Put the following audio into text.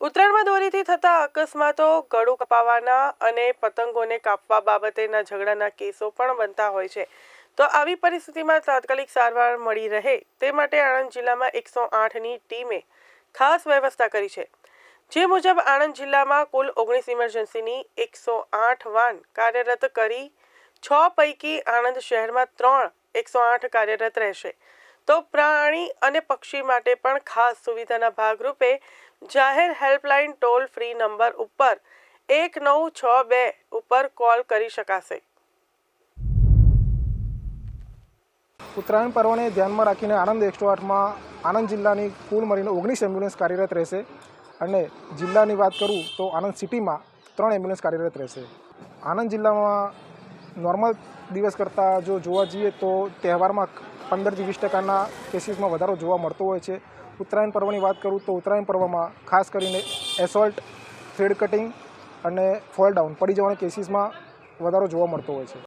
ઉત્તરાયણમાં દોરીથી થતા અકસ્માતો, ગળું કપાવાના અને પતંગોને કાપવા બાબતેના ઝઘડાના કેસો પણ બનતા હોય છે. તો આવી પરિસ્થિતિમાં તાત્કાલિક સારવાર મળી રહે તે માટે આણંદ જિલ્લામાં એકસો આઠની ટીમે ખાસ વ્યવસ્થા કરી છે. જે મુજબ આણંદ જિલ્લામાં કુલ ઓગણીસ ઇમરજન્સીની એકસો આઠ વાન કાર્યરત કરી, છ પૈકી આણંદ શહેરમાં ત્રણ એકસો આઠ કાર્યરત રહેશે. તો પ્રાણી અને પક્ષી માટે પણ ખાસ સુવિધાના ભાગરૂપે જાહેર હેલ્પલાઇન ટોલ ફ્રી નંબર ઉપર એક નવ છ બે ઉપર કોલ કરી શકાશે. ઉત્તરાયણ પર્વને ધ્યાનમાં રાખીને આણંદ એકસો આઠમાં આણંદ જિલ્લાની કુલ મળીને ઓગણીસ એમ્બ્યુલન્સ કાર્યરત રહેશે અને જિલ્લાની વાત કરું તો આણંદ સિટીમાં ત્રણ એમ્બ્યુલન્સ કાર્યરત રહેશે. આણંદ જિલ્લામાં નોર્મલ દિવસ કરતાં જો જોવા જઈએ તો તહેવારમાં પંદરથી વીસ ટકાના કેસીસમાં વધારો જોવા મળતો હોય છે. ઉત્તરાયણ પર્વની વાત કરું તો ઉત્તરાયણ પર્વમાં ખાસ કરીને એસોલ્ટ, થ્રેડ કટિંગ અને ફોલ ડાઉન પડી જવાના કેસીસમાં વધારો જોવા મળતો હોય છે.